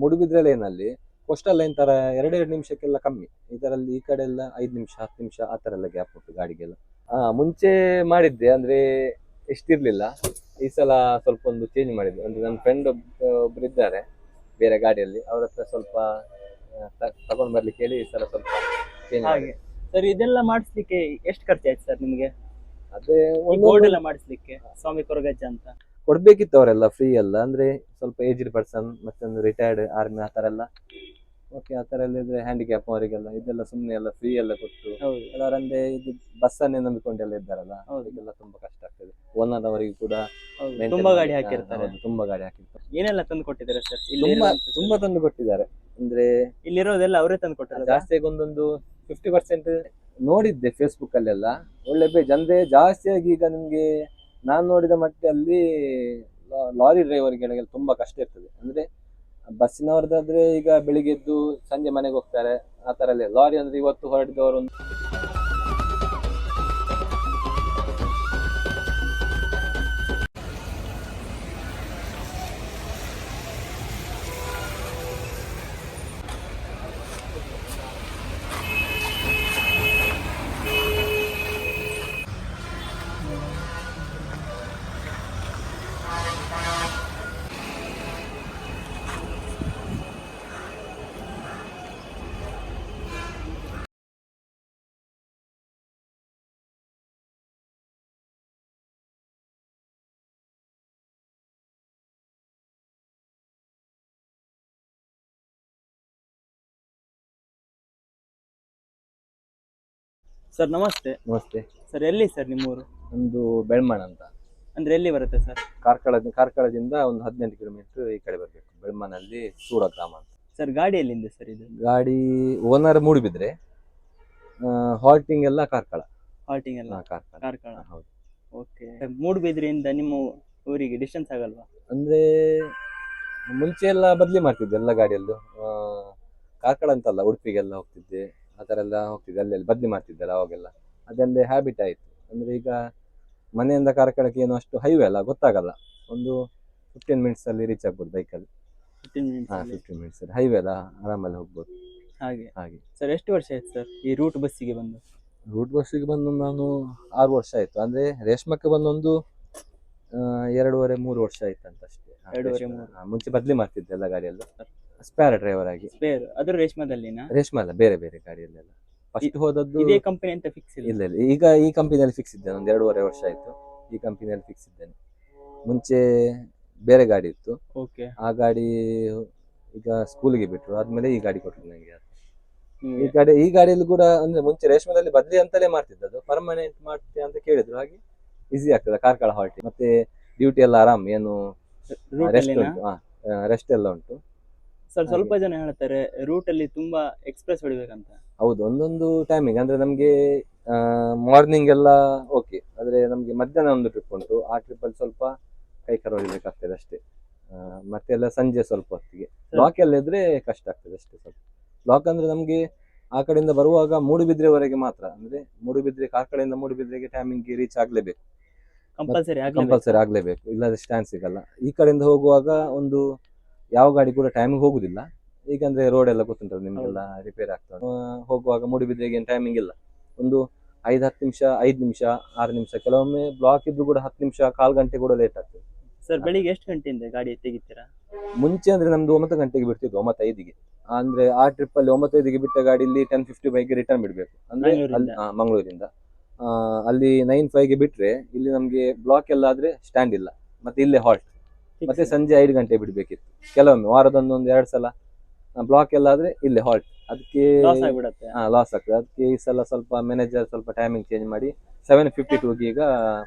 ಮೂಡುಬಿದ್ರೆ ಲೈನಲ್ಲಿ coastal line ತರ ಎರಡೆರಡು ನಿಮಿಷಕ್ಕೆಲ್ಲ ಕಮ್ಮಿ. ಇದರಲ್ಲಿ ಈ ಕಡೆ ಎಲ್ಲ ಐದು ನಿಮಿಷ ಹತ್ತು ನಿಮಿಷ ಆ ತರ ಎಲ್ಲ ಗ್ಯಾಪ್ ಉಂಟು ಗಾಡಿಗೆಲ್ಲ. ಆ ಮುಂಚೆ ಮಾಡಿದ್ದೆ ಅಂದ್ರೆ ಎಷ್ಟಿರ್ಲಿಲ್ಲ. ಈ ಸಲ ಸ್ವಲ್ಪ ಒಂದು ಚೇಂಜ್ ಮಾಡಿದ್ದೆ. ಅಂದ್ರೆ ನನ್ನ ಫ್ರೆಂಡ್ ಒಬ್ರು ಇದ್ದಾರೆ ಬೇರೆ ಗಾಡಿಯಲ್ಲಿ. ಅವ್ರ ಹತ್ರ ಸ್ವಲ್ಪ ತಗೊಂಡ್ ಬರ್ಲಿಕ್ಕೆ ಹೇಳಿ ಈ ಸಲ ಸ್ವಲ್ಪ ಚೇಂಜ್ ಹಾಗೆ. ಸರ್ ಇದೆಲ್ಲ ಮಾಡಿಸ್ಲಿಕ್ಕೆ ಎಷ್ಟು ಖರ್ಚಾಯ್ತು ಸರ್ ನಿಮಗೆ? ಅದೇ ಒಂದು ಬೋರ್ಡ್ ಎಲ್ಲ ಮಾಡಿಸ್ಲಿಕ್ಕೆ ಸ್ವಾಮಿ ಕೊರಗಜ್ಜ ಅಂತ? ಕೊಡ್ಬೇಕಿತ್ತು ಅವರೆಲ್ಲ ಫ್ರೀ ಎಲ್ಲ. ಅಂದ್ರೆ ಸ್ವಲ್ಪ ಏಜ್ಡ್ ಪರ್ಸನ್ ಮತ್ತೊಂದು ರಿಟೈರ್ಡ್ ಆರ್ಮಿ ಆ ತರ ಎಲ್ಲ. ಓಕೆ ಆ ತರ ಎಲ್ಲ ಇದ್ರೆ ಹ್ಯಾಂಡಿಕ್ಯಾಪ್ ಅವರಿಗೆಲ್ಲ. ಇದೆಲ್ಲ ಸುಮ್ಮನೆ ಎಲ್ಲ ಫ್ರೀ ಎಲ್ಲ ಕೊಟ್ಟು ಹೌದು. ಕೆಲವರಂದ್ರೆ ಇದು ಬಸ್ಸನ್ನೇ ನಂಬಿಕೊಂಡೆಲ್ಲ ಇದ್ದಾರಲ್ಲ. ಅವರಿಗೆಲ್ಲ ತುಂಬಾ ಕಷ್ಟ ಆಗ್ತದೆ. ಓನರ್ ಅವರಿಗೆ ಕೂಡ ತುಂಬಾ ಗಾಡಿ ಹಾಕಿರ್ತಾರೆ. ತುಂಬಾ ಗಾಡಿ ಹಾಕಿರ್ತಾರೆ. ಏನೆಲ್ಲ ತಂದು ಕೊಟ್ಟಿದ್ದಾರೆ ಸರ್ ತುಂಬಾ ತುಂಬಾ ತಂದು ಕೊಟ್ಟಿದ್ದಾರೆ. ಅಂದ್ರೆ ಇಲ್ಲಿರೋದೆಲ್ಲ ಅವರೇ ತಂದು ಕೊಟ್ಟಿದ್ದಾರೆ ಜಾಸ್ತಿಯಾಗಿ ಒಂದೊಂದು ಫಿಫ್ಟಿ ಪರ್ಸೆಂಟ್ ನೋಡಿದ್ದೆ ಫೇಸ್ಬುಕ್ ಅಲ್ಲೆಲ್ಲ. ಒಳ್ಳೆ ಬೇಜ್ ಅಂದ್ರೆ ಜಾಸ್ತಿಯಾಗಿ ಈಗ ನಿಮ್ಗೆ ನಾನ್ ನೋಡಿದ ಮಟ್ಟಲ್ಲಿ ಅಲ್ಲಿ ಲಾರಿ ಡ್ರೈವರ್ಗಳಿಗೆಲ್ಲ ತುಂಬಾ ಕಷ್ಟ ಇರ್ತದೆ. ಅಂದ್ರೆ ಬಸ್ಸಿನವ್ರದ್ದಾದ್ರೆ ಈಗ ಬೆಳಿಗ್ಗೆ ಎದ್ದು ಸಂಜೆ ಮನೆಗೆ ಹೋಗ್ತಾರೆ. ಆ ಥರ ಲಾರಿ ಅಂದ್ರೆ ಇವತ್ತು ಹೊರಟಿದವರು ಸರ್ ನಮಸ್ತೆ. ನಮಸ್ತೆ. ಸರ್ ಎಲ್ಲಿ ಸರ್ ನಿಮ್ಮೂರು? ಒಂದು ಬೆಳ್ಮಣ ಅಂತ. ಅಂದ್ರೆ ಎಲ್ಲಿ ಬರುತ್ತೆ ಸರ್ ಕಾರ್ಕಳ ಕಾರ್ಕಳದಿಂದ ಒಂದು ಹದಿನೆಂಟು ಕಿಲೋಮೀಟರ್ ಈ ಕಡೆ ಬರಬೇಕು. ಬೆಳ್ಮನಲ್ಲಿ ಸೂರ ಗ್ರಾಮ ಅಂತ. ಸರ್ ಗಾಡಿ ಎಲ್ಲಿಂದ ಸರ್ ಇದು? ಗಾಡಿ ಓನರ್ ಮೂಡಿಬಿದ್ರೆ ಹಾಲ್ಟಿಂಗ್ ಎಲ್ಲ ಕಾರ್ಕಳ. ಹಾಲ್ಟಿಂಗ್ ಎಲ್ಲ. ಕಾರ್ಕಳ. ಕಾರ್ಕಳ. ಹೌದು. ಓಕೆ ಮೂಡುಬಿದ್ರೆಯಿಂದ ನಿಮ್ಮ ಊರಿಗೆ ಡಿಸ್ಟೆನ್ಸ್ ಆಗಲ್ವಾ? ಅಂದ್ರೆ ಮುಂಚೆ ಎಲ್ಲ ಬದ್ಲಿ ಮಾಡ್ತಿದ್ದೆ ಎಲ್ಲ ಗಾಡಿಯಲ್ಲೂ. ಕಾರ್ಕಳ ಅಂತಲ್ಲ ಉಡುಪಿಗೆಲ್ಲ ಹೋಗ್ತಿದ್ದೆ. ಆ ಥರ ಎಲ್ಲ ಹೋಗ್ತಿದ್ದೆ. ಅಲ್ಲೆಲ್ಲ ಬದ್ಲಿ ಮಾಡ್ತಿದ್ದಲ್ಲ ಅವಾಗೆಲ್ಲ. ಅದಲ್ಲೇ ಹ್ಯಾಬಿಟ್ ಆಯ್ತು. ಅಂದ್ರೆ ಈಗ ಮನೆಯಿಂದ ಕಾರ್ಕಳಕ್ಕೆ ಏನು ಅಷ್ಟು ಹೈವೇ ಅಲ್ಲ ಗೊತ್ತಾಗಲ್ಲ. ಒಂದು ಫಿಫ್ಟೀನ್ ಮಿನಿಟ್ಸಲ್ಲಿ ರೀಚ್ ಆಗ್ಬೋದು ಬೈಕಲ್ಲಿ ಫಿಫ್ಟೀನ್ ಹಾ ಮಿನಿಟ್ಸ್ ಫಿಫ್ಟೀನ್ ಮಿನಿಟ್ಸ್ ಹೈವೇ ಅಲ್ಲ ಆರಾಮಲ್ಲಿ ಹೋಗ್ಬೋದು. ಹಾಗೆ. ಹಾಗೆ. ಸರ್ ಎಷ್ಟು ವರ್ಷ ಆಯ್ತು ಸರ್ ಈ ರೂಟ್ ಬಸ್ಸಿಗೆ ಬಂದು? ರೂಟ್ ಬಸ್ಸಿಗೆ ಬಂದು ನಾನು ಆರು ವರ್ಷ ಆಯ್ತು. ಅಂದ್ರೆ ರೇಷ್ಮಕ್ಕೆ ಬಂದೊಂದು ಒಂದು ಎರಡೂವರೆ ಮೂರು ವರ್ಷ ಆಯ್ತು ಅಂತ ಅಷ್ಟೇ ಎರಡೂವರೆ. ಮೂರು. ಹಾ, ಮುಂಚೆ ಬದ್ಲಿ ಮಾಡ್ತಿದ್ದೆ ಎಲ್ಲ ಗಾಡಿಯಲ್ಲೂ. ಸ್ಪೇರ್ ಡ್ರೈವರ್ ಆಗಿ. ಸ್ಪೇರ್ ಅದು ರೇಷ್ಮದಲ್ಲಿನ? ರೇಷ್ಮೆ ಅಲ್ಲ ಬೇರೆ ಬೇರೆ ಗಾಡಿಯಲ್ಲೆಲ್ಲ. ಫಸ್ಟ್ ಹೋದದ್ದು ಇದೇ ಕಂಪನಿ ಅಂತ ಫಿಕ್ಸ್ ಇಲ್ಲ. ಇಲ್ಲ ಇಲ್ಲ. ಈಗ ಈ ಕಂಪನಿಯಲ್ಲಿ ಫಿಕ್ಸ್ ಇದ್ದೇನೆ. ಒಂದು ಎರಡೂವರೆ ವರ್ಷ ಆಯ್ತು. ಈ ಕಂಪನಿಯಲ್ಲಿ ಫಿಕ್ಸ್ ಇದ್ದೇನೆ. ಮುಂಚೆ ಬೇರೆ ಗಾಡಿ ಇತ್ತು. ಓಕೆ ಆ ಗಾಡಿ ಈಗ ಸ್ಕೂಲಿಗೆ ಬಿಟ್ರು. ಆದ್ಮೇಲೆ ಈ ಗಾಡಿ ಕೊಟ್ಟರು ನನಗೆ ಈ ಗಾಡಿ ಈ ಗಾಡಿಯಲ್ಲಿ ಕೂಡ ಅಂದ್ರೆ ಮುಂಚೆ ರೇಷ್ಮೆದಲ್ಲಿ ಬದಲಿ ಅಂತಲೇ ಮಾಡ್ತಿದ್ದದು ಪರ್ಮನೆಂಟ್ ಮಾಡ್ತೀಯ ಅಂತ ಕೇಳಿದ್ರು. ಹಾಗೆ ಈಸಿ ಆಗ್ತದೆ. ಕಾರ್ಕಳ ಹಾಲ್ಟಿ ಮತ್ತೆ ಡ್ಯೂಟಿ ಎಲ್ಲ ಆರಾಮ್. ಏನು ರೆಸ್ಟ್ ಉಂಟು. ರೆಸ್ಟ್ ಎಲ್ಲ ಉಂಟು. ಸರ್ ಸ್ವಲ್ಪ ಜನ ಹೇಳ್ತಾರೆ ರೂಟ್ ಅಲ್ಲಿ ತುಂಬಾ ಎಕ್ಸ್ಪ್ರೆಸ್ ಹೊಡಿಬೇಕಂತ. ಹೌದು ಒಂದೊಂದು ಟೈಮಿಂಗ್ ಅಂದ್ರೆ ನಮ್ಗೆ ಮಾರ್ನಿಂಗ್ ಎಲ್ಲ ಓಕೆ ಆದ್ರೆ ನಮ್ಗೆ ಮಧ್ಯಾಹ್ನ ಒಂದು ಟ್ರಿಪ್ ಉಂಟು. ಆ ಟ್ರಿಪ್ ಅಲ್ಲಿ ಸ್ವಲ್ಪ ಕೈ ಕರ ಹೊಡಿಬೇಕಾಗ್ತದೆ ಅಷ್ಟೇ. ಆ, ಮತ್ತೆ ಎಲ್ಲ ಸಂಜೆ ಸ್ವಲ್ಪ ಹೊತ್ತಿಗೆ. ಲಾಕ್ ಎಲ್ಲ ಇದ್ರೆ ಕಷ್ಟ ಆಗ್ತದೆ ಅಷ್ಟೇ ಸ್ವಲ್ಪ. ಲಾಕ್ ಅಂದ್ರೆ ನಮ್ಗೆ ಆ ಕಡೆಯಿಂದ ಬರುವಾಗ ಮೂಡುಬಿದ್ರೆವರೆಗೆ ಮಾತ್ರ. ಅಂದ್ರೆ ಮೂಡುಬಿದ್ರೆ ಕಾರ್ಕಳೆಯಿಂದ ಮೂಡುಬಿದ್ರೆಗೆ ಟೈಮಿಂಗ್ ರೀಚ್ ಆಗ್ಲೇಬೇಕು. ಕಂಪಲ್ಸರಿ ಕಂಪಲ್ಸರಿ ಆಗ್ಲೇಬೇಕು. ಇಲ್ಲಾದ್ರೆ ಸ್ಟ್ಯಾಂಡ್ ಸಿಗಲ್ಲ. ಈ ಕಡೆಯಿಂದ ಹೋಗುವಾಗ ಒಂದು ಯಾವ ಗಾಡಿ ಕೂಡ ಟೈಮಿಂಗ್ ಹೋಗುದಿಲ್ಲ. ಈಗಂದ್ರೆ ರೋಡ್ ಎಲ್ಲ ಗೊತ್ತುಂಟಲ್ಲ ನಿಮ್ಗೆಲ್ಲ ರಿಪೇರ್ ಆಗ್ತಾ ಉಂಟು. ಆ, ಹೋಗುವಾಗ ಮೂಡಿಬಿದ್ರೆಗೆ ಏನು ಟೈಮಿಂಗ್ ಇಲ್ಲ. ಒಂದು ಐದು ಹತ್ತು ನಿಮಿಷ ಐದು ನಿಮಿಷ ಆರು ನಿಮಿಷ ಕೆಲವೊಮ್ಮೆ ಬ್ಲಾಕ್ ಇದ್ರೂ ಕೂಡ ಹತ್ತು ನಿಮಿಷ ಕಾಲ್ ಗಂಟೆ ಕೂಡ ಲೇಟ್ ಆಗ್ತದೆ. ಸರ್ ಬೆಳಿಗ್ಗೆ ಎಷ್ಟು ಗಂಟೆಯಿಂದ ಗಾಡಿ ತೆಗಿತೀರಾ? ಮುಂಚೆ ಅಂದ್ರೆ ನಮ್ದು ಒಂಬತ್ತು ಗಂಟೆಗೆ ಬಿಡ್ತಿದ್ವು ಒಂಬತ್ತು ಐದಿಗೆ ಅಂದ್ರೆ ಆ ಟ್ರಿಪ್ ಅಲ್ಲಿ ಒಂಬತ್ತೈದಿಗೆ ಬಿಟ್ಟ ಗಾಡಿ ಇಲ್ಲಿ ಟೆನ್ ಫಿಫ್ಟಿ ಫೈವ್ಗೆ ರಿಟರ್ನ್ ಬಿಡ್ಬೇಕು. ಅಂದ್ರೆ ಮಂಗಳೂರಿಂದ? ಅಲ್ಲಿ- ನೈನ್ ಮಂಗಳೂರಿಂದ. ಆ, ಅಲ್ಲಿ ನೈನ್ ಫೈವ್ಗೆ ಬಿಟ್ರೆ ಇಲ್ಲಿ ನಮ್ಗೆ ಬ್ಲಾಕ್ ಎಲ್ಲ ಆದ್ರೆ ಸ್ಟ್ಯಾಂಡ್ ಇಲ್ಲ. ಮತ್ತೆ ಇಲ್ಲೇ ಹಾಲ್ಟ್ ಮತ್ತೆ ಸಂಜೆ ಐದು ಗಂಟೆ ಬಿಡ್ಬೇಕಿತ್ತು. ಕೆಲವೊಮ್ಮೆ ವಾರದೊಂದು ಒಂದು ಎರಡು ಸಲ. ಬ್ಲಾಕ್ ಎಲ್ಲ ಆದ್ರೆ ಇಲ್ಲೇ ಹಾಲ್ಟ್ ಅದಕ್ಕೆ ಲಾಸ್ ಆಗ್ಬಿಡತ್ತೆ. ಲಾಸ್ ಆಗ್ತದೆ. ಅದಕ್ಕೆ ಈ ಸಲ ಸ್ವಲ್ಪ ಮ್ಯಾನೇಜರ್ ಸ್ವಲ್ಪ ಟೈಮಿಂಗ್ ಚೇಂಜ್ ಮಾಡಿ ಸೆವೆನ್ ಫಿಫ್ಟಿ ಟೂಗೆ ಈಗ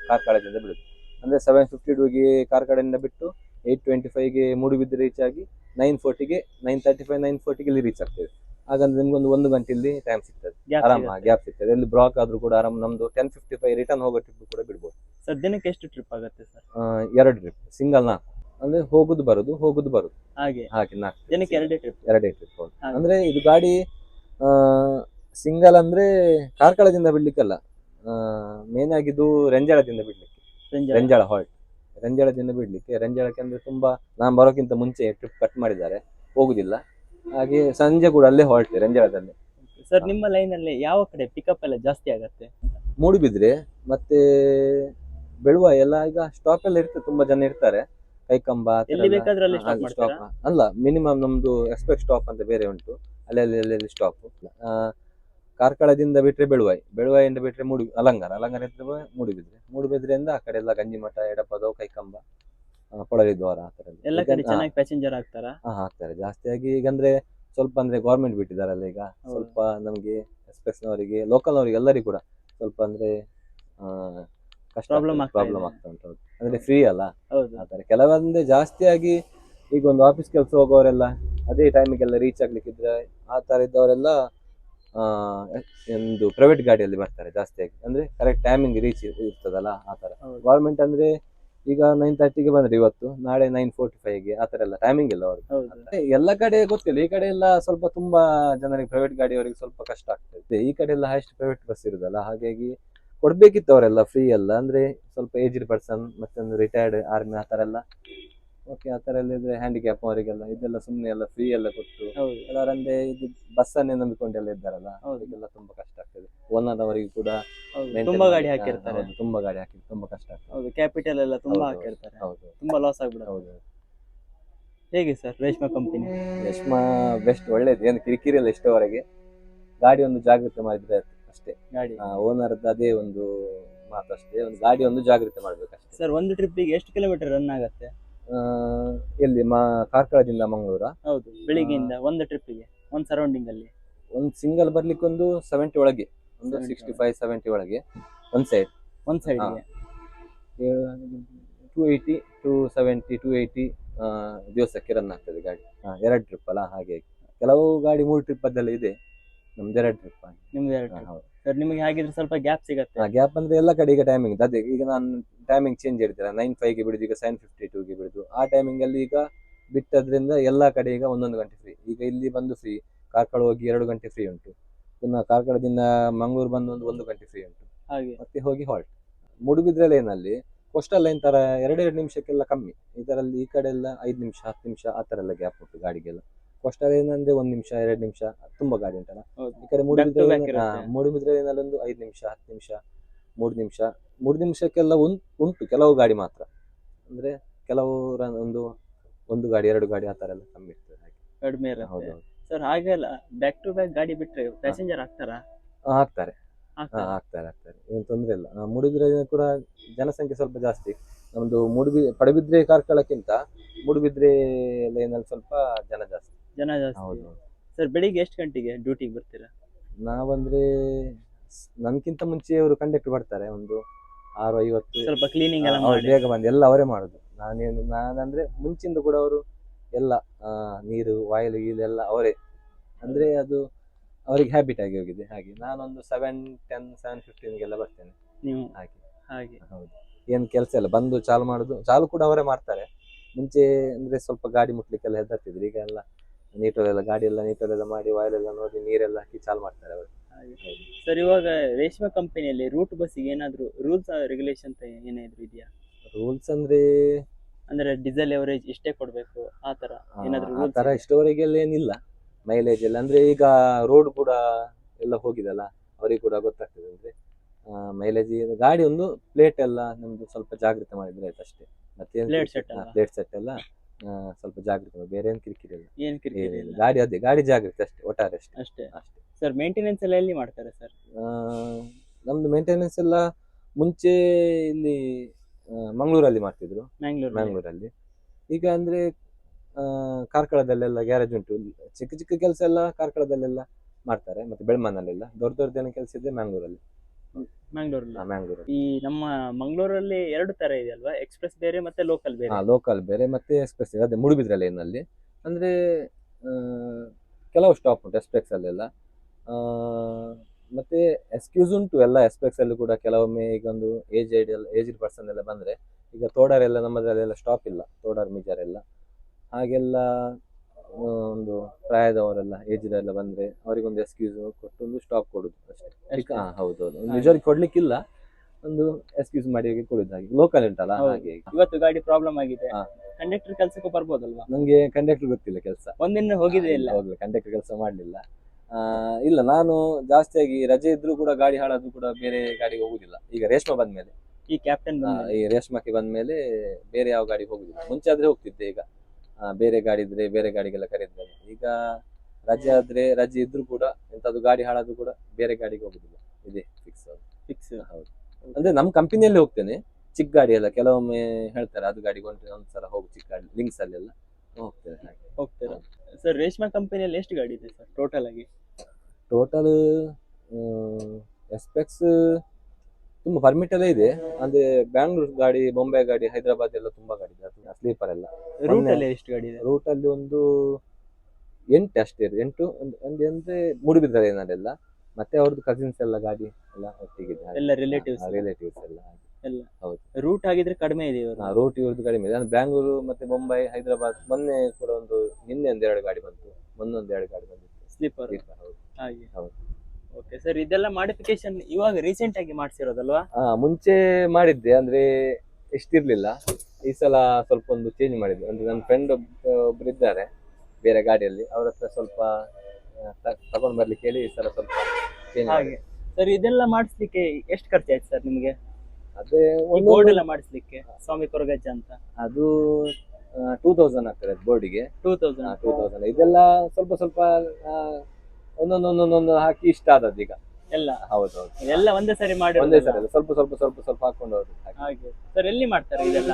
ಕಾರ್ಕಳದಿಂದ ಬಿಡುದು. ಅಂದ್ರೆ ಸೆವೆನ್ ಫಿಫ್ಟಿ ಟೂಗೆ ಕಾರ್ಕಳದಿಂದ ಬಿಟ್ಟು ಏಯ್ಟ್ ಟ್ವೆಂಟಿ ಫೈವ್ಗೆ ಮೂಡುಬಿದ್ರೆ ರೀಚ್ ಆಗಿ ನೈನ್ ಫೋರ್ಟಿಗೆ ನೈನ್ ತರ್ಟಿ ಫೈವ್ ನೈನ್ ಫೋರ್ಟಿಗೆ ಇಲ್ಲಿ ರೀಚ್ ಆಗ್ತೇವೆ ಹಾಗಂದ್ರೆ ನಿಮ್ಗೊಂದು ಒಂದು ಗಂಟೆ ಇಲ್ಲಿ ಟೈಮ್ ಸಿಗ್ತದೆ ಆರಾಮ ಗ್ಯಾಪ್ ಸಿಗ್ತದೆ. ಇಲ್ಲಿ ಬ್ಲಾಕ್ ಆದ್ರೂ ಕೂಡ ಆರಾಮ್ ನಮ್ದು ಟೆನ್ ಫಿಫ್ಟಿ ಫೈವ್ ರಿಟರ್ನ್ ಹೋಗೋ ಟ್ರಿಪ್ ಕೂಡ ಬಿಡ್ಬೋದು. ಸರ್ ದಿನಕ್ಕೆ ಎಷ್ಟು ಟ್ರಿಪ್ ಆಗುತ್ತೆ ಸರ್? ಎರಡು ಟ್ರಿಪ್ ಸಿಂಗಲ್ ನಾಲ್ಕು. ಅಂದ್ರೆ ಹೋಗುದು ಬರುದು ಹೋಗುದು ಬರುದು. ಹಾಗೆ. ಹಾಗೆ ನಾಲ್ಕು ದಿನಕ್ಕೆ ಎರಡೇ ಟ್ರಿಪ್ ಎರಡೇ ಟ್ರಿಪ್ ಹಾಗೆ. ಅಂದ್ರೆ ಇದು ಗಾಡಿ ಸಿಂಗಲ್ ಅಂದ್ರೆ ಕಾರ್ಕಳದಿಂದ ಬಿಡ್ಲಿಕ್ಕಲ್ಲ. ಮೇನ್ ಆಗಿದ್ದು ರೆಂಜಾಳದಿಂದ ಬಿಡ್ಲಿಕ್ಕೆ. ರಂಜಳ. ಹಾಲ್ಟ್ ರಂಜಳದಿಂದ ಬಿಡ್ಲಿಕ್ಕೆ. ರಂಜಳಕ್ಕೆ ಅಂದ್ರೆ ತುಂಬಾ ನಾನ್ ಬರೋಕ್ಕಿಂತ ಮುಂಚೆ ಟ್ರಿಪ್ ಕಟ್ ಮಾಡಿದ್ದಾರೆ. ಹೋಗುದಿಲ್ಲ. ಹಾಗೆ ಸಂಜೆ ಕೂಡ ಅಲ್ಲೇ ಹೊರಟೆ ರಂಜಾಳದಲ್ಲಿ. ಸರ್ ನಿಮ್ಮ ಲೈನ್ ಅಲ್ಲಿ ಯಾವ ಕಡೆ ಪಿಕಪ್ ಎಲ್ಲ ಜಾಸ್ತಿ ಆಗತ್ತೆ? ಮೂಡುಬಿದ್ರೆ ಮತ್ತೆ ಬೆಳುವ ಎಲ್ಲ ಈಗ ಸ್ಟಾಪ್ ಎಲ್ಲ ಇರ್ತದೆ ತುಂಬಾ ಜನ ಇರ್ತಾರೆ. ಕೈಕಂಬ ಕಂಬ ಎಲ್ಲಿ ಎಲ್ಲ. ಅಲ್ಲಿ ಮಿನಿಮಮ್ ನಮ್ದು ಎಕ್ಸ್ಪೆಕ್ಟ್ ಸ್ಟಾಪ್ ಅಂತ ಬೇರೆ ಉಂಟು. ಅಲ್ಲಲ್ಲಿ ಅಲ್ಲಲ್ಲಿ ಸ್ಟಾಪ್ ಕಾರ್ಕಳದಿಂದ ಬಿಟ್ರೆ ಬೆಳುವಾಯಿ ಬೆಳುವಾಯಿಂದ ಬಿಟ್ರೆ ಮೂಡಿ ಅಲಂಗಾರ. ಅಲಂಗಾರ ಇದ್ರೆ ಮೂಡುಬಿದ್ರೆ ಮೂಡುಬಿದ್ರೆಯಿಂದ ಆ ಕಡೆ ಎಲ್ಲ ಗಂಜಿಮಠ ಎಡಪದ ಕೈಕಂಬ ಆ, ಕೊಳಲಿ ದ್ವಾರ ಆ ಥರ ಎಲ್ಲ. ಕಡೆ ಚೆನ್ನಾಗಿ ಪ್ಯಾಸೆಂಜರ್ ಆಗ್ತಾರಾ? ಹಾ ಹಾಕ್ತಾರೆ ಜಾಸ್ತಿಯಾಗಿ ಈಗ ಅಂದ್ರೆ ಸ್ವಲ್ಪ ಅಂದ್ರೆ ಗೌರ್ಮೆಂಟ್ ಬಿಟ್ಟಿದಾರಲ್ಲ ಈಗ. ಸ್ವಲ್ಪ ನಮಗೆ ಎಕ್ಸ್ಪ್ರೆಸ್ನವರಿಗೆ ಲೋಕಲ್ನವರಿಗೆ ಎಲ್ಲರಿಗೂ ಕೂಡ ಸ್ವಲ್ಪ ಅಂದ್ರೆ ಪ್ರಾಬ್ಲಮ್ ಇದೆ. ಆಗ್ತಾ ಉಂಟು. ಅಂದ್ರೆ ಫ್ರೀ ಅಲ್ಲ? ಆತರ ಕೆಲವೊಂದೇ ಜಾಸ್ತಿಯಾಗಿ ಈಗ ಒಂದು ಆಫೀಸ್ ಕೆಲಸ ಹೋಗೋರೆಲ್ಲ ಅದೇ ಟೈಮಿಗೆಲ್ಲ ರೀಚ್ ಆಗ್ಲಿಕ್ಕಿದ್ರೆ ಆ ತರ ಇದ್ದವರೆಲ್ಲ ಒಂದು ಪ್ರೈವೇಟ್ ಗಾಡಿಯಲ್ಲಿ ಬರ್ತಾರೆ ಜಾಸ್ತಿಯಾಗಿ ಅಂದ್ರೆ ಕರೆಕ್ಟ್ ಟೈಮಿಂಗ್ ರೀಚ್ ಇರ್ತದಲ್ಲ ಆ ತರ ಗೌರ್ಮೆಂಟ್ ಅಂದ್ರೆ ಈಗ ನೈನ್ ತರ್ಟಿಗೆ ಬಂದ್ರೆ ಇವತ್ತು ನಾಳೆ ನೈನ್ ಫೋರ್ಟಿ ಫೈವ್ಗೆ ಆ ಥರ ಎಲ್ಲ ಟೈಮಿಂಗ್ ಇಲ್ಲ ಅವ್ರಿಗೆ. ಎಲ್ಲ ಕಡೆ ಗೊತ್ತಿಲ್ಲ. ಈ ಕಡೆ ಎಲ್ಲ ಸ್ವಲ್ಪ ತುಂಬಾ ಜನರಿಗೆ ಪ್ರೈವೇಟ್ ಗಾಡಿಯವರಿಗೆ ಸ್ವಲ್ಪ ಕಷ್ಟ ಆಗ್ತದೆ ಈ ಕಡೆ ಎಲ್ಲ ಹೈಯೆಸ್ಟ್ ಪ್ರೈವೇಟ್ ಬಸ್ ಇರುದಲ್ಲ ಹಾಗಾಗಿ ಕೊಡ್ಬೇಕಿತ್ತು ಅವರೆಲ್ಲ ಫ್ರೀ ಎಲ್ಲ ಅಂದ್ರೆ ಸ್ವಲ್ಪ ಏಜ್ಡ್ ಪರ್ಸನ್ ಮತ್ತೆ ಒಂದು ರಿಟೈರ್ಡ್ ಆರ್ಮಿ ಆ ಥರ ಎಲ್ಲ. ಓಕೆ ಆ ತರ ಎಲ್ಲ ಇದ್ರೆ ಹ್ಯಾಂಡಿಕ್ಯಾಪ್ ಅವರಿಗೆಲ್ಲ ಇದೆಲ್ಲ ಸುಮ್ಮನೆ ಎಲ್ಲ ಫ್ರೀ ಎಲ್ಲ ಕೊಟ್ಟು ಹೌದು. ಕೆಲವರಂದ್ರೆ ಇದು ಬಸ್ಸನ್ನೇ ನಂಬಿಕೊಂಡೆಲ್ಲ ಇದ್ದಾರಲ್ಲ. ಅವರಿಗೆಲ್ಲ ತುಂಬಾ ಕಷ್ಟ ಆಗ್ತದೆ. ಓನರ್ವರಿಗೂ ಕೂಡ ಹೌದು maintain ತುಂಬಾ ಗಾಡಿ ಹಾಕಿರ್ತಾರೆ. ತುಂಬಾ ಗಾಡಿ ಹಾಕಿ ತುಂಬಾ ಕಷ್ಟ ಆಗ್ತದೆ. ಹೌದು ಕ್ಯಾಪಿಟಲ್ ಎಲ್ಲ ತುಂಬಾ ಹಾಕಿರ್ತಾರೆ. ಹೌದು. ತುಂಬಾ ಲಾಸ್ ಆಗ್ಬಿಡುತ್ತೆ. ಹೌದು ಹೇಗೆ sir Reshma company Reshma best ಒಳ್ಳೇದು ಏನು ಕಿರಿಕಿರಿ ಎಲ್ಲ ಇಷ್ಟವರೆಗೆ. ಗಾಡಿ ಒಂದು ಜಾಗೃತಿ ಮಾಡಿದ್ರೆ ಅಷ್ಟೇ. ಗಾಡಿ. ಓನರ್ ಅದೇ ಒಂದು ಮಾತು ಅಷ್ಟೇ. ಒಂದು ಗಾಡಿ ಒಂದು ಜಾಗ್ರತೆ ಮಾಡ್ಬೇಕಷ್ಟೇ ಸರ್ ಒಂದು ಟ್ರಿಪ್ಪಿಗೆ ಎಷ್ಟು ಕಿಲೋಮೀಟರ್ ರನ್ ಆಗತ್ತೆ? ಆ, ಎಲ್ಲಿ? ಮಾ ಕಾರ್ಕಳದಿಂದ ಮಂಗಳೂರ? ಹೌದು ಬೆಳಿಗ್ಗೆಯಿಂದ ಒಂದು ಟ್ರಿಪ್ಪಿಗೆ ಒಂದು ಸರೌಂಡಿಂಗ್ ಅಲ್ಲಿ. ಒಂದು ಸಿಂಗಲ್ ಬರ್ಲಿಕ್ಕೆ ಒಂದು ಸೆವೆಂಟಿ ಒಳಗೆ. ಒಂದು 70 ಸಿಕ್ಸ್ಟಿ ಫೈವ್ ಸೆವೆಂಟಿ ಒಳಗೆ. ಒಂದು ಸೈಡ್ ಒಂದು ಸೈಡ್ಗೆ two eighty two seventy two eighty ದಿವಸಕ್ಕೆ ರನ್ ಆಗ್ತದೆ ಗಾಡಿ. ಎರಡು ಟ್ರಿಪ್ ಅಲ್ಲ ಹಾಗೆ. ಕೆಲವು ಗಾಡಿ ಮೂರು ಟ್ರಿಪ್ ಅದೆಲ್ಲ ಇದೆ. ನಮ್ದು ಎರಡು ಟ್ರಿಪ್ ನಿಮ್ದು ಎರಡು ಹೌದು. ಸರ್ ನಿಮಗೆ ಹಾಗಿದ್ರೆ ಸ್ವಲ್ಪ ಗ್ಯಾಪ್ ಸಿಗತ್ತೆ. ಗ್ಯಾಪ್ ಅಂದ್ರೆ ಎಲ್ಲ ಕಡೆ ಈಗ ಟೈಮಿಂಗ್ ಅದೇ ಈಗ ನಾನು ಟೈಮಿಂಗ್ ಚೇಂಜ್ ಇರ್ತೀರ ನೈನ್ ಫೈವ್ಗೆ ಬಿಡುದು ಈಗ ಸೆವೆನ್ ಫಿಫ್ಟಿ ಟೂಗೆ ಬಿಡುದು. ಆ ಟೈಮಿಂಗ್ ಅಲ್ಲಿ ಈಗ ಬಿಟ್ಟದ್ರಿಂದ ಎಲ್ಲ ಕಡೆ ಈಗ ಒಂದೊಂದು ಗಂಟೆ ಫ್ರೀ ಈಗ ಇಲ್ಲಿ ಬಂದು ಫ್ರೀ ಕಾರ್ಕಳ ಹೋಗಿ ಎರಡು ಗಂಟೆ ಫ್ರೀ ಉಂಟು. ಪುನಃ ಕಾರ್ಕಳದಿಂದ ಮಂಗಳೂರು ಬಂದು ಒಂದು ಒಂದು ಗಂಟೆ ಫ್ರೀ ಉಂಟು. ಹಾಗೆ. ಮತ್ತೆ ಹೋಗಿ ಹಾಲ್ಟ್ ಲೈನ್ ಅಲ್ಲಿ ಕೋಸ್ಟಲ್ ಲೈನ್ ತರ ಎರಡೆರಡು ನಿಮಿಷಕ್ಕೆಲ್ಲ ಕಮ್ಮಿ. ಇದರಲ್ಲಿ ಈ ಕಡೆ ಎಲ್ಲ ಐದು ನಿಮಿಷ ಹತ್ತು ನಿಮಿಷ ಆ ಥರ ಎಲ್ಲ ಗ್ಯಾಪ್ ಉಂಟು ಗಾಡಿಗೆಲ್ಲ. ಲೈನ್ ಅಂದ್ರೆ ಒಂದು ನಿಮಿಷ ಎರಡು ನಿಮಿಷ ತುಂಬಾ ಗಾಡಿ ಉಂಟಲ್ಲ? ಈ ಕಡೆ ಮೂಡುಬಿದ್ರೆ. ಮೂಡುಬಿದ್ರೆ ಒಂದು ಐದ್ ನಿಮಿಷ ಹತ್ತು ನಿಮಿಷ ಮೂರು ನಿಮಿಷ. ಮೂರು ನಿಮಿಷಕ್ಕೆಲ್ಲ ಉಂಟು ಉಂಟು ಕೆಲವು ಗಾಡಿ ಮಾತ್ರ. ಅಂದ್ರೆ ಕೆಲವು ಒಂದು ಒಂದು ಗಾಡಿ ಎರಡು ಗಾಡಿ ಆ ತರ ಎಲ್ಲ ಕಮ್ಮಿ ಇರ್ತದೆ ಕಡಿಮೆ ಹೌದು ಸರ್ ಹಾಗೆಲ್ಲ ಬ್ಯಾಕ್ ಟು ಬ್ಯಾಕ್ ಗಾಡಿ ಬಿಟ್ರೆ ಪ್ಯಾಸೆಂಜರ್ ಆಗ್ತಾರಾ? ಹಾಕ್ತಾರೆ ಹಾ ಆಗ್ತಾರಾ? ಆಗ್ತಾರೆ? ಆಗ್ತಾರೆ ಏನು ತೊಂದರೆ ಇಲ್ಲ. ಆ, ಕೂಡ ಜನಸಂಖ್ಯೆ ಸ್ವಲ್ಪ ಜಾಸ್ತಿ. ನಮ್ದು ಮೂಡುಬಿ ಪಡುಬಿದ್ರೆ ಕಾರ್ಕಳಕ್ಕಿಂತ ಮೂಡುಬಿದ್ರೆ ಲೈನಲ್ಲಿ ಸ್ವಲ್ಪ ಜನ ಜಾಸ್ತಿ. ಜನ ಜಾಸ್ತಿ. ಹೌದು ಸರ್ ಬೆಳಿಗ್ಗೆ ಎಷ್ಟು ಗಂಟೆಗೆ ಡ್ಯೂಟಿಗೆ ಬರ್ತೀರಾ? ನಾವಂದ್ರೆ ಸ್- ನನ್ಕಿಂತ ಮುಂಚೆ ಅವರು ಕಂಡಕ್ಟರ್ ಬರ್ತಾರೆ ಒಂದು ಆರು ಐವತ್ತು. ಸ್ವಲ್ಪ ಕ್ಲೀನಿಂಗ್ ಎಲ್ಲ ಅವ್ರು ಮಾಡಿ ಬೇಗ ಬಂದು ಎಲ್ಲ ಅವರೇ ಮಾಡುದು. ನಾನೇನು ನಾನಂದ್ರೆ ಮುಂಚಿಂದ ಕೂಡ ಅವರು ಎಲ್ಲ ಆ, ನೀರು ವಾಯಿಲು ಗೀಲು ಎಲ್ಲ ಅವರೇ. ಅಂದ್ರೆ ಅದು ಅವರಿಗೆ ಹ್ಯಾಬಿಟ್ ಆಗಿ ಹೋಗಿದೆ ಹಾಗೆ. ನಾನೊಂದು ಸೆವೆನ್ ಟೆನ್ ಸೆವೆನ್ ಫಿಫ್ಟೀನ್ಗೆಲ್ಲ ಬರ್ತೇನೆ. ನೀವು? ಹಾಗೆ. ಹಾಗೆ. ಹೌದು. ಏನು ಕೆಲಸ ಇಲ್ಲ ಬಂದು ಚಾಲು ಮಾಡುದು. ಚಾಲು ಕೂಡ ಅವರೇ ಮಾಡ್ತಾರೆ. ಮುಂಚೆ ಅಂದ್ರೆ ಸ್ವಲ್ಪ ಗಾಡಿ ಮುಟ್ಲಿಕ್ಕೆಲ್ಲ ಹೆದರ್ತಿದ್ರು ಈಗ ಎಲ್ಲ ನೀಟಲ್ಲೆಲ್ಲ ಗಾಡಿ ಎಲ್ಲ ನೀಟಲ್ಲೆಲ್ಲ ಮಾಡಿ ವೈರ್ ಎಲ್ಲ ನೋಡಿ ನೀರೆಲ್ಲ ಹಾಕಿ ಚಾಲು ಮಾಡ್ತಾರೆ ಅವರು. ಸರ್ ಇವಾಗ ರೇಷ್ಮೆ ಕಂಪನಿಯಲ್ಲಿ ರೂಟ್ ಬಸ್ಸಿಗೆ ಏನಾದ್ರು ರೂಲ್ಸ್ ರೆಗ್ಯುಲೇಷನ್ ಏನಾದ್ರು ಇದೆಯಾ? ರೂಲ್ಸ್ ಅಂದ್ರೆ ಅಂದ್ರೆ ಡೀಸೆಲ್ ಎವರೇಜ್ ಇಷ್ಟೇ ಕೊಡ್ಬೇಕು ಆ ತರ ಏನಾದರೂ ಆ ತರ? ಇಷ್ಟವರೆಗೆಲ್ಲ ಏನಿಲ್ಲ. ಮೈಲೇಜ್ ಎಲ್ಲ ಅಂದ್ರೆ ಈಗ ರೋಡ್ ಕೂಡ ಎಲ್ಲ ಹೋಗಿದಲ್ಲ ಅವರಿಗೆ ಕೂಡ ಗೊತ್ತಾಗ್ತದೆ ಅಂದ್ರೆ ಮೈಲೇಜ್ ಗಾಡಿ ಒಂದು ಪ್ಲೇಟ್ ಎಲ್ಲ ನಮ್ದು ಸ್ವಲ್ಪ ಜಾಗ್ರತೆ ಮಾಡಿದ್ರೆ ಆಯ್ತು ಅಷ್ಟೇ. ಮತ್ತೆ ಪ್ಲೇಟ್ set ಅಲ್ಲ? ಪ್ಲೇಟ್ ಸೆಟ್ ಎಲ್ಲ ಸ್ವಲ್ಪ ಜಾಗೃತಿ ಬೇರೆ ಏನ್ ಕಿರಿಕಿರಿ ಇಲ್ಲ. ಏನ್ ಕಿರಿಕಿರಿ ಇಲ್ಲ. ಗಾಡಿ ಅದೇ ಗಾಡಿ ಜಾಗೃತೆ ಅಷ್ಟೇ ಒಟ್ಟಾರೆ ಅಷ್ಟೇ. ಅಷ್ಟೇ. ಅಷ್ಟೇ. ಸರ್ ಮೇಂಟೆನೆನ್ಸ್ ಎಲ್ಲ ಎಲ್ಲಿ ಮಾಡ್ತಾರೆ ಸರ್ ನಮ್ದು ಮೇಂಟೆನೆನ್ಸ್ ಎಲ್ಲ ಮುಂಚೆ ಇಲ್ಲಿ ಮಂಗಳೂರಲ್ಲಿ ಮಾಡ್ತಿದ್ರು. ಮ್ಯಾಂಗ್ಳೂರ್ ಮ್ಯಾಂಗ್ಳೂರಲ್ಲಿ ಈಗ ಅಂದ್ರೆ ಆ, ಕಾರ್ಕಳದಲ್ಲೆಲ್ಲ ಗ್ಯಾರೇಜ್ ಉಂಟು. ಚಿಕ್ಕ ಚಿಕ್ಕ ಕೆಲಸ ಎಲ್ಲ ಕಾರ್ಕಳದಲ್ಲೆಲ್ಲ ಮಾಡ್ತಾರೆ. ಮತ್ತೆ ಬೆಳ್ಮನಲ್ಲೆಲ್ಲ. ದೊಡ್ಡ ದೊಡ್ಡದೇನು ಕೆಲಸ ಇದೆ ಮ್ಯಾಂಗ್ಳೂರಲ್ಲಿ ಮ್ಯಾಂಗ್ಳೂರಲ್ಲಿ? ಹಾ, ಈ ನಮ್ಮ ಮಂಗ್ಳೂರಲ್ಲಿ ಎರಡು ತರ ಇದೆ ಅಲ್ವಾ? ಎಕ್ಸ್ಪ್ರೆಸ್ ಬೇರೆ ಮತ್ತೆ ಲೋಕಲ್ ಬೇರೆ? ಲೋಕಲ್ ಬೇರೆ ಮತ್ತೆ ಎಕ್ಸ್ಪ್ರೆಸ್ ಇದೆ. ಅದೇ ಲೈನ್ ಅಲ್ಲಿ ಅಂದ್ರೆ ಕೆಲವು ಸ್ಟಾಪ್ ಉಂಟು ಎಸ್ಪೆಕ್ಸ್ ಅಲ್ಲೆಲ್ಲ. ಆ, ಮತ್ತೆ ಎಕ್ಸ್ಕ್ಯೂಸ್ ಉಂಟು ಎಲ್ಲ ಎಸ್ಪೆಕ್ಸ್ ಅಲ್ಲಿ ಕೂಡ. ಕೆಲವೊಮ್ಮೆ ಈಗ ಒಂದು ಏಜ್ ಎಲ್ಲ ಏಜ್ಡ್ ಪರ್ಸನ್ ಎಲ್ಲ ಬಂದ್ರೆ ಈಗ ತೋಡಾರೆಲ್ಲ ನಮ್ಮದ್ರಲ್ಲೆಲ್ಲ ಸ್ಟಾಪ್ ಇಲ್ಲ. ತೋಡರ್ ಮಿಜರ್ ಎಲ್ಲ. ಹಾಗೆಲ್ಲ ಒಂದು ಪ್ರಾಯದವರೆಲ್ಲ ಏಜ್ದೆಲ್ಲ ಎಲ್ಲ ಬಂದ್ರೆ ಅವರಿಗೊಂದು ಎಕ್ಸ್ಕ್ಯೂಸ್ ಕೊಟ್ಟು ಒಂದು ಸ್ಟಾಪ್ ಕೊಡುದು ಅಷ್ಟೇ. ಹಾ ಹೌದೌದು ಹಾಗೆ. ನಿಜವಾಗಿ ಕೊಡ್ಲಿಕ್ಕಿಲ್ಲ ಒಂದು ಎಕ್ಸ್ಕ್ಯೂಸ್ ಮಾಡಿ ಕೊಡುದು ಹಾಗೆ. ಲೋಕಲ್ ಉಂಟಲ್ಲ ಹಾಗೆ ಇವತ್ತು ಗಾಡಿ ಪ್ರಾಬ್ಲಮ್ ಆಗಿದೆ. ಹಾ. ಕಂಡಕ್ಟರ್ ಕೆಲಸಕ್ಕೆ ಬರ್ಬೋದಲ್ವಾ? ನಂಗೆ ಕಂಡಕ್ಟರ್ ಗೊತ್ತಿಲ್ಲ ಕೆಲಸ. ಒಂದಿನ ಹೋಗಿದೆ ಇಲ್ಲ. ಹೋಗ್ಲಿ ಕಂಡಕ್ಟರ್ ಕೆಲಸ ಮಾಡ್ಲಿಲ್ಲ. ಆ, ಇಲ್ಲ ನಾನು ಜಾಸ್ತಿಯಾಗಿ ರಜೆ ಇದ್ರೂ ಕೂಡ ಗಾಡಿ ಹಾಳಾದ್ರೂ ಕೂಡ ಬೇರೆ ಗಾಡಿಗೆ ಹೋಗುದಿಲ್ಲ. ಈಗ ರೇಷ್ಮೆ ಬಂದ್ಮೇಲೆ. ಈ ಕ್ಯಾಪ್ಟನ್ ಆ, ಈ ರೇಷ್ಮಕ್ಕೆ ಬಂದ್ಮೇಲೆ ಬೇರೆ ಯಾವ ಗಾಡಿ ಹೋಗುದಿಲ್ಲ. ಮುಂಚೆ ಆದ್ರೆ ಹೋಗ್ತಿದ್ದೆ ಈಗ. ಬೇರೆ ಗಾಡಿ ಇದ್ರೆ ಬೇರೆ ಗಾಡಿಗೆಲ್ಲ ಕರೀತಾರೆ ಈಗ ರಜೆ ಆದ್ರೆ ರಜೆ ಇದ್ರೂ ಕೂಡ ಎಂತಾದ್ರು ಗಾಡಿ ಹಾಳಾದ್ರೂ ಕೂಡ ಬೇರೆ ಗಾಡಿಗೆ ಹೋಗುದಿಲ್ಲ. ಇದೆ ಫಿಕ್ಸ್ ಫಿಕ್ಸ್ ಹೌದು. ಅಂದ್ರೆ ನಮ್ಮ ಕಂಪನಿಯಲ್ಲಿ ಹೋಗ್ತೇನೆ. ಚಿಕ್ಕ ಗಾಡಿ ಎಲ್ಲ ಕೆಲವೊಮ್ಮೆ ಹೇಳ್ತಾರೆ ಅದು ಗಾಡಿ ಒಂದ್ ಒಂದ್ಸಲ ಹೋಗು ಚಿಕ್ಕ ಗಾಡಿ ಲಿಂಕ್ಸ್ ಅಲ್ಲೆಲ್ಲ ಹೋಗ್ತೇನೆ ಹಾಗೆ. ಹೋಗ್ತೀರಾ ಸರ್ ರೇಷ್ಮಾ ಕಂಪನಿಯಲ್ಲಿ ಎಷ್ಟು ಗಾಡಿ ಇದೆ ಸರ್ ಟೋಟಲ್ ಆಗಿ? ಟೋಟಲ್ ಎಸ್ಪೆಕ್ಸ್ ತುಂಬಾ ಪರ್ಮಿಟ್ ಎಲ್ಲ ಇದೆ. ಅಂದ್ರೆ ಬ್ಯಾಂಗ್ಳೂರ್ ಗಾಡಿ ಬೊಂಬೆ ಗಾಡಿ ಹೈದರಾಬಾದ್ ಎಲ್ಲ ತುಂಬಾ ಗಾಡಿ ಇದೆ. ಸ್ಲೀಪರ್ ಎಲ್ಲ. ರೂಟ್ ಅಲ್ಲಿ ಎಷ್ಟು ಗಾಡಿ ಇದೆ? ರೂಟ್ ಅಲ್ಲಿ ಒಂದು ಎಂಟು ಅಷ್ಟೇ ಇದೆ ಎಂಟು ಒಂದು ಅಂದ್ರೆ ಮೂಡುಬಿದ್ರೆ ಏನಾರೆಲ್ಲ ಮತ್ತೆ ಅವ್ರದ್ದು ಕಸಿನ್ಸ್ ಎಲ್ಲ ಗಾಡಿ ಎಲ್ಲ ಒಟ್ಟಿಗೆ ಎಲ್ಲ ರಿಲೇಟಿವ್ಸ್ ರಿಲೇಟಿವ್ಸ್ ಎಲ್ಲ ಹೌದು. ರೂಟ್ ಆಗಿದ್ರೆ ಕಡಿಮೆ ಇದೆ ಇವರು ರೂಟ್ ಇವ್ರದ್ದು ಕಡಿಮೆ ಇದೆ. ಅಂದ್ರೆ ಬ್ಯಾಂಗ್ಳೂರು ಮತ್ತೆ ಮುಂಬೈ ಹೈದರಾಬಾದ್ ಮೊನ್ನೆ ಕೂಡ ಒಂದು ನಿನ್ನೆ ಒಂದೆರಡು ಎರಡು ಗಾಡಿ ಬಂತು. ಮೊನ್ನೆ ಒಂದೆರಡು ಎರಡು ಗಾಡಿ ಬಂದಿತ್ತು. ಸ್ಲೀಪರ್. ಹಾಗೆ. ಹೌದು. ಓಕೆ ಸರ್ ಇದೆಲ್ಲ ಮಾಡಿಫಿಕೇಶನ್ ಇವಾಗ ರೀಸೆಂಟ್ ಆಗಿ ಮಾಡ್ಸಿರೋದಲ್ವಾ? ಹಾ ಮುಂಚೆ ಮಾಡಿದ್ದೆ ಅಂದ್ರೆ ಎಷ್ಟಿರ್ಲಿಲ್ಲ. ಈ ಸಲ ಸ್ವಲ್ಪ ಒಂದು ಚೇಂಜ್ ಮಾಡಿದ್ದೆ. ಅಂದ್ರೆ ನನ್ನ ಫ್ರೆಂಡ್ ಒಬ್ರು ಇದ್ದಾರೆ ಬೇರೆ ಗಾಡಿಯಲ್ಲಿ. ಅವ್ರ ಹತ್ರ ಸ್ವಲ್ಪ ತಗೊಂಡ್ ಬರ್ಲಿಕ್ಕೆ ಹೇಳಿ ಈ ಸಲ ಸ್ವಲ್ಪ ಚೇಂಜ್ ಆಗಿದೆ ಹಾಗೆ. ಸರ್ ಇದೆಲ್ಲ ಮಾಡಿಸ್ಲಿಕ್ಕೆ ಎಷ್ಟು ಖರ್ಚಾಯ್ತು ಸರ್ ನಿಮ್ಗೆ? ಅದೇ ಒಂದು ಬೋರ್ಡ್ ಎಲ್ಲ ಮಾಡಿಸ್ಲಿಕ್ಕೆ ಸ್ವಾಮಿ ಕೊರಗಜ್ಜ ಅಂತ? ಅದು ಟೂ ತೌಸಂಡ್ ಆಗ್ತದೆ ಬೋರ್ಡಿಗೆ ಟೂ ತೌಸಂಡ್ ಟೂ ತೌಸಂಡ್ ಇದೆಲ್ಲ ಸ್ವಲ್ಪ ಸ್ವಲ್ಪ ಆ, ಒಂದೊಂದು ಒಂದೊಂದೊಂದು ಹಾಕಿ ಇಷ್ಟ ಆದದ್ದು ಈಗ. ಎಲ್ಲ. ಹೌದು ಹೌದು ಎಲ್ಲ ಒಂದೇ ಸರಿ ಮಾಡಿ ಒಂದೇ ಸರಿ ಅಲ್ಲ, ಸ್ವಲ್ಪ ಸ್ವಲ್ಪ ಸ್ವಲ್ಪ ಸ್ವಲ್ಪ ಹಾಕೊಂಡು ಹಾಗೆ. ಹಾಗೆ. ಸರ್ ಎಲ್ಲಿ ಮಾಡ್ತಾರೆ ಇದೆಲ್ಲ?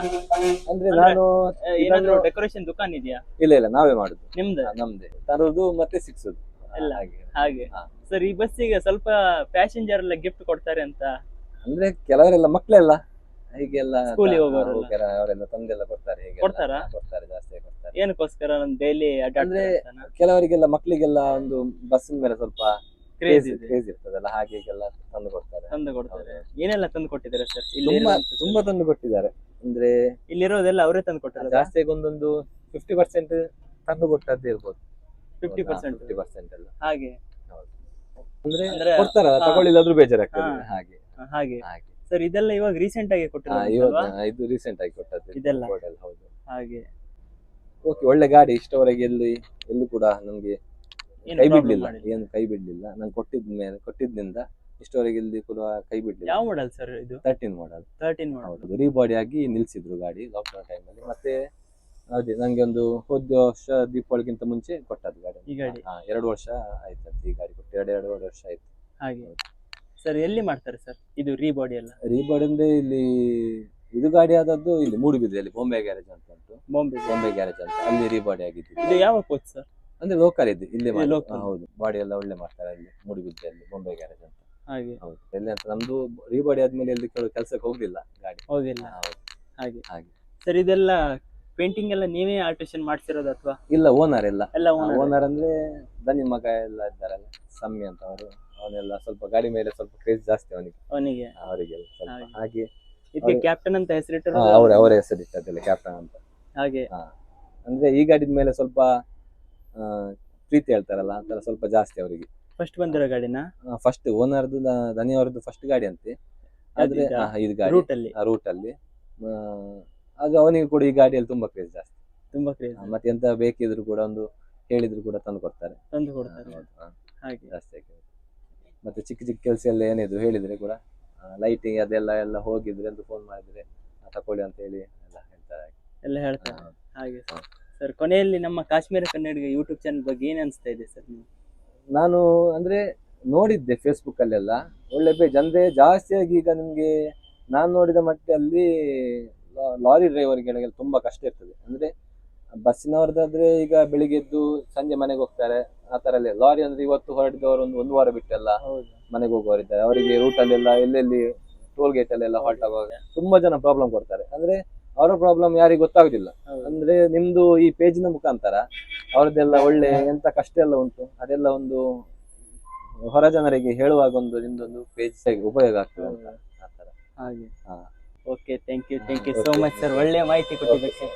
ಅಂದ್ರೆ ನಾನು ಏನಾದ್ರು ಡೆಕೋರೇಷನ್ ದುಕಾನ್ ಇದೆಯಾ? ಇಲ್ಲ ಇಲ್ಲ ನಾವೇ ಮಾಡುದು. ನಿಮ್ದು? ನಮ್ದೆ. ತರೋದು ಮತ್ತೆ ಸಿಕ್ಸುದು. ಎಲ್ಲ. ಹಾಗೆ. ಹಾಗೆ. ಹಾ. ಸರ್ ಈ ಬಸ್ಸಿಗೆ ಸ್ವಲ್ಪ ಪ್ಯಾಸೆಂಜರ್ ಎಲ್ಲ ಗಿಫ್ಟ್ ಕೊಡ್ತಾರೆ ಅಂತ? ಅಂದ್ರೆ ಕೆಲವರೆಲ್ಲ ಮಕ್ಕಳೆಲ್ಲ ಹೀಗೆಲ್ಲ School ಗೆ ತ- ಹೋಗೋರೆಲ್ಲ. ಹೋಗ್ಯಾರ, ಅವರೆಲ್ಲ ತಂದೆಲ್ಲ ಕೊಡ್ತಾರೆ ಹೀಗೆ? ಕೊಡ್ತಾರೆ? ಕೊಡ್ತಾರೆ ಏನಕ್ಕೋಸ್ಕರ ನಾನು ಡೈಲಿ ಅಂದ್ರೆ ಕೆಲವರಿಗೆಲ್ಲ ಮಕ್ಕಳಿಗೆಲ್ಲ ಒಂದು ಬಸ್ಸಿನ ಮೇಲೆ ಸ್ವಲ್ಪ ಕ್ರೇಜ್ ಕ್ರೇಜ್ ಇರ್ತದಲ್ಲ ಹಾಗೆ ಹೀಗೆಲ್ಲ ತಂದು ಕೊಡ್ತಾರೆ. ತಂದು ಕೊಡ್ತಾರೆ. ಏನೆಲ್ಲ ತಂದು ಕೊಟ್ಟಿದ್ದಾರೆ ಸರ್ ಇಲ್ಲಿ ತುಂಬಾ ತುಂಬಾ ತಂದು ಕೊಟ್ಟಿದ್ದಾರೆ. ಅಂದ್ರೆ ಇಲ್ಲಿರೋದೆಲ್ಲ ಅವರೇ ತಂದು ಕೊಟ್ಟಿದ್ದಾರೆ ಜಾಸ್ತಿ ಒಂದೊಂದು ಫಿಫ್ಟಿ ಪರ್ಸೆಂಟ್ ತಂದು ಕೊಟ್ಟದ್ದು ಇರ್ಬೋದು. ಫಿಫ್ಟಿ ಪರ್ಸೆಂಟ್ ಫಿಫ್ಟಿ ಪರ್ಸೆಂಟ್ ಎಲ್ಲ. ಹಾಗೆ. ಅಂದ್ರೆ ಕೊಡ್ತಾರಲ್ಲ. ತಗೊಳ್ಳಿಲ್ಲಾದ್ರೂ ಬೇಜಾರಾಗ್ತದೆ. ಹಾಗೆ. ಹಾಗೆ. ಸರ್ ಇದೆಲ್ಲ ಇವಾಗ ರೀಸೆಂಟ್ ಆಗಿ ಕೊಟ್ಟಿದ್ದಾರೆ ಇದು ರೀಸೆಂಟ್ ಆಗಿ ಕೊಟ್ಟದ್ದು. ಇದೆಲ್ಲ? ಹೌದು. ಹಾಗೆ. ಓಕೆ ಒಳ್ಳೆ ಗಾಡಿ ಇಷ್ಟವರೆಗೆ ಎಲ್ಲಿ ಎಲ್ಲೂ ಕೂಡ ನಮಗೆ ಏನು ಕೈ problem ಬಿಡ್ಲಿಲ್ಲ ಮಾಡಿಲ್ಲ. ಏನು ಕೈ ಬಿಡ್ಲಿಲ್ಲ. ನಾನು ಕೊಟ್ಟಿದ್ದ ಮೇಲೆ ಕೊಟ್ಟಿದ್ದಿಂದ ಇಷ್ಟವರೆಗೆ ಇಲ್ಲಿ ಕೂಡ ಕೈ ಬಿಡ್ಲಿಲ್ಲ. ಯಾವ ಮಾಡಲ್ ಸರ್ ಇದು? ತರ್ಟೀನ್ ಮಾಡಲ್ ತರ್ಟೀನ್ ಮಾಡಲ್ ಹೌದು ರೀಬಾಡಿ ಆಗಿ ನಿಲ್ಸಿದ್ರು ಗಾಡಿ ಲಾಕ್ಡೌನ್ ಟೈಮಲ್ಲಿ ಮತ್ತೆ ಅದೇ ನಂಗೆ ಒಂದು ಹೋದ ವರ್ಷ ದೀಪಾವಳಿಗಿಂತ ಮುಂಚೆ ಕೊಟ್ಟದ್ದು ಗಾಡಿ. ಈ ಗಾಡಿ? ಹಾ, ಎರಡು ವರ್ಷ ಆಯ್ತು ಈ ಗಾಡಿ ಕೊಟ್ಟು. ಎರಡು ಎರಡು ವರ್ಷ ಆಯ್ತು. ಹಾಗೆ. ಸರ್ ಎಲ್ಲಿ ಮಾಡ್ತಾರೆ ಸರ್ ಇದು ರೀಬಾಡಿ ಎಲ್ಲ? ರೀಬಾಡಿ ಅಂದ್ರೆ ಇಲ್ಲಿ ಇದು ಗಾಡಿ ಆದದ್ದು ಇಲ್ಲಿ ಮೂಡುಬಿದ್ರೆಯಲ್ಲಿ ಬೊಂಬೆ ಗ್ಯಾರೇಜ್ ಅಂತ ಉಂಟು. ಬಾಂಬೆ ಬೊಂಬೆ ಗ್ಯಾರೇಜ್ ಅಂತ. ಅಲ್ಲಿ ರೀಬಾಡಿ ಆಗಿದ್ದು. ಇದು ಯಾವ ಕೋಚ್ ಸರ್ ಅಂದ್ರೆ ಲೋಕಲ್ ಇದ್ದು ಇಲ್ಲಿ ಇದು ಮಾಡಿ- local. ಹಾ, ಹೌದು. ಬಾಡಿ ಎಲ್ಲ ಒಳ್ಳೆ ಮಾಡ್ತಾರೆ ಅಲ್ಲಿ ಮೂಡುಬಿದ್ರೆಯಲ್ಲಿ ಬೊಂಬೆ ಗ್ಯಾರೇಜ್ ಅಂತ. ಹಾಗೆ. ಹೌದು. ಎಲ್ಲಿ ಅಂತ ನಮ್ದು ರೀಬಾಡಿ ಆದ್ಮೇಲೆ ಎಲ್ಲಿ ಕೆಲವು ಕೆಲಸಕ್ಕೆ ಹೋಗ್ಲಿಲ್ಲ ಗಾಡಿ. ಹೋಗಿಲ್ಲ ಹಾ, ಹೌದು. ಹಾಗೆ. ಹಾಗೆ. ಸರ್ ಇದೆಲ್ಲ ಪೇಂಟಿಂಗ್ ಎಲ್ಲ ನೀವೇ ಆಲ್ಟ್ರೇಷನ್ ಮಾಡ್ಸಿರೋದು ಅಥವಾ? ಇಲ್ಲ ಓನರ್ ಎಲ್ಲ. ಎಲ್ಲ owner? ಓನರ್ ಅಂದ್ರೆ ದನಿ ಮಗ ಎಲ್ಲ ಇದ್ದಾರಲ್ಲ ಸಮ್ಮಿ ಅಂತ ಅವರು. ಅವನೆಲ್ಲ ಸ್ವಲ್ಪ ಗಾಡಿ ಮೇಲೆ ಸ್ವಲ್ಪ ಕ್ರೇಜ್ ಜಾಸ್ತಿ ಅವನಿಗೆ. ಅವನಿಗೆ. ಅವರಿಗೆಲ್ಲ ಸ್ವಲ್ಪ ಹಾಗೆ. ಹಾಗೆ ಇದಕ್ಕೆ ಕ್ಯಾಪ್ಟನ್ ಅಂತ ಹೆಸರಿಟ್ಟರು ಅವ್ರ ಅವರೇ ಹೆಸರಿಟ್ಟದಿಲ್ಲ ಕ್ಯಾಪ್ಟನ್ ಅಂತ. ಹಾಗೆ. ಅಂದ್ರೆ ಈ ಗಾಡಿ ಮೇಲೆ ಸ್ವಲ್ಪ ಪ್ರೀತಿ ಹೇಳ್ತಾರಲ್ಲ ಆತರ ಸ್ವಲ್ಪ ಜಾಸ್ತಿ ಅವರಿಗೆ. ಫಸ್ಟ್ ಬಂದಿರೋ ಗಾಡಿನ? ಫಸ್ಟ್ ಓನರ್ದು ದನಿ ಅವರದ್ದು ಫಸ್ಟ್ ಗಾಡಿ ಅಂತೆ. ಆದ್ರೆ? ಇದು? ಗಾಡಿ. ರೂಟ್ ಅಲ್ಲಿ. ರೂಟ್ ಅಲ್ಲಿ. ಆಗ ಅವನಿಗೆ ಕೂಡ ಈ ಗಾಡಿಯಲ್ಲಿ ತುಂಬಾ ಕ್ರೇಜ್ ಜಾಸ್ತಿ. ತುಂಬಾ ಕ್ರೇಜ್ ಮತ್ತೆ ಎಂತ ಬೇಕಿದ್ರು ಕೂಡ ಒಂದು ಹೇಳಿದ್ರು ಕೂಡ ತಂದು ಕೊಡ್ತಾರೆ. ತಂದು ಕೊಡ್ತಾರೆ. ಹಾಗೆ. ಜಾಸ್ತಿ ಮತ್ತೆ ಚಿಕ್ಕ ಚಿಕ್ಕ ಕೆಲಸ ಎಲ್ಲ ಏನಿದ್ರು ಹೇಳಿದ್ರೆ ಕೂಡ ಲೈಟಿಂಗ್ ಅದೆಲ್ಲ ಎಲ್ಲ ಹೋಗಿದ್ರೆ ಅಂತ ಫೋನ್ ಮಾಡಿದ್ರೆ ತಕೊಳ್ಳಿ ಅಂತ ಹೇಳಿ ಎಲ್ಲ ಹೇಳ್ತಾರೆ ಎಲ್ಲ ಹೇಳ್ತಾರೆ. ಹಾಗೆ ಸರ್ ಕೊನೆಯಲ್ಲಿ ನಮ್ಮ ಕಾಶ್ಮೀರ ಕನ್ನಡಿಗ ಯೂಟ್ಯೂಬ್ ಚಾನಲ್ ಬಗ್ಗೆ ಏನ್ ಅನ್ಸ್ತಾ ಇದೆ ಸರ್ ನೀವು ನಾನು ಅಂದ್ರೆ ನೋಡಿದ್ದೆ ಫೇಸ್ಬುಕ್ ಅಲ್ಲೆಲ್ಲ. ಒಳ್ಳೆ ಪೇಜ್ ಅಂದ್ರೆ ಜಾಸ್ತಿಯಾಗಿ ಈಗ ನಿಮ್ಗೆ ನಾನು ನೋಡಿದ ಮಟ್ಟಲ್ಲಿ ಲಾ- ಲಾರಿ ಡ್ರೈವರ್ಗಳಿಗೆಲ್ಲ ತುಂಬಾ ಕಷ್ಟ ಇರ್ತದೆ. ಅಂದ್ರೆ ಬಸ್ಸಿನವ್ರದ್ದಾದ್ರೆ ಈಗ ಬೆಳಿಗ್ಗೆ ಎದ್ದು ಸಂಜೆ ಮನೆಗೆ ಹೋಗ್ತಾರೆ. ಆ ತರ ಎಲ್ಲ ಲಾರಿ ಅಂದ್ರೆ ಇವತ್ತು ಹೊರಟಿದವರು ಒಂದು ಒಂದು ವಾರ ಬಿಟ್ಟೆಲ್ಲ ಮನೆಗೆ ಹೋಗುವವರಿದ್ದಾರೆ ಅವರಿಗೆ ರೂಟಲ್ಲೆಲ್ಲ ಎಲ್ಲೆಲ್ಲಿ ಟೋಲ್ ಗೇಟ್ ಅಲ್ಲೆಲ್ಲ ಹಾಲ್ಟ್ ಆಗುವಾಗ ತುಂಬಾ ಜನ ಪ್ರಾಬ್ಲಮ್ ಕೊಡ್ತಾರೆ. ಅಂದ್ರೆ ಅವರ ಪ್ರಾಬ್ಲಮ್ ಯಾರಿಗೂ ಗೊತ್ತಾಗುದಿಲ್ಲ. ಅಂದ್ರೆ ನಿಮ್ದು ಈ ಪೇಜಿನ ಮುಖಾಂತರ ಅವರದೆಲ್ಲ ಒಳ್ಳೆ ಎಂತ ಕಷ್ಟ ಎಲ್ಲ ಉಂಟು. ಅದೆಲ್ಲ ಒಂದು ಹೊರ ಜನರಿಗೆ ಹೇಳುವಾಗ ಒಂದು ನಿಮ್ದೊಂದು ಪೇಜ್ ಉಪಯೋಗ ಆಗ್ತದೆ ಅಂತ ಆ ತರ. ಹಾಗೆ. ಹಾ. Okay thank you thank you so much sir ಒಳ್ಳೆ ಮಾಹಿತಿ ಕೊಟ್ಟಿದ್ದಕ್ಕೆ.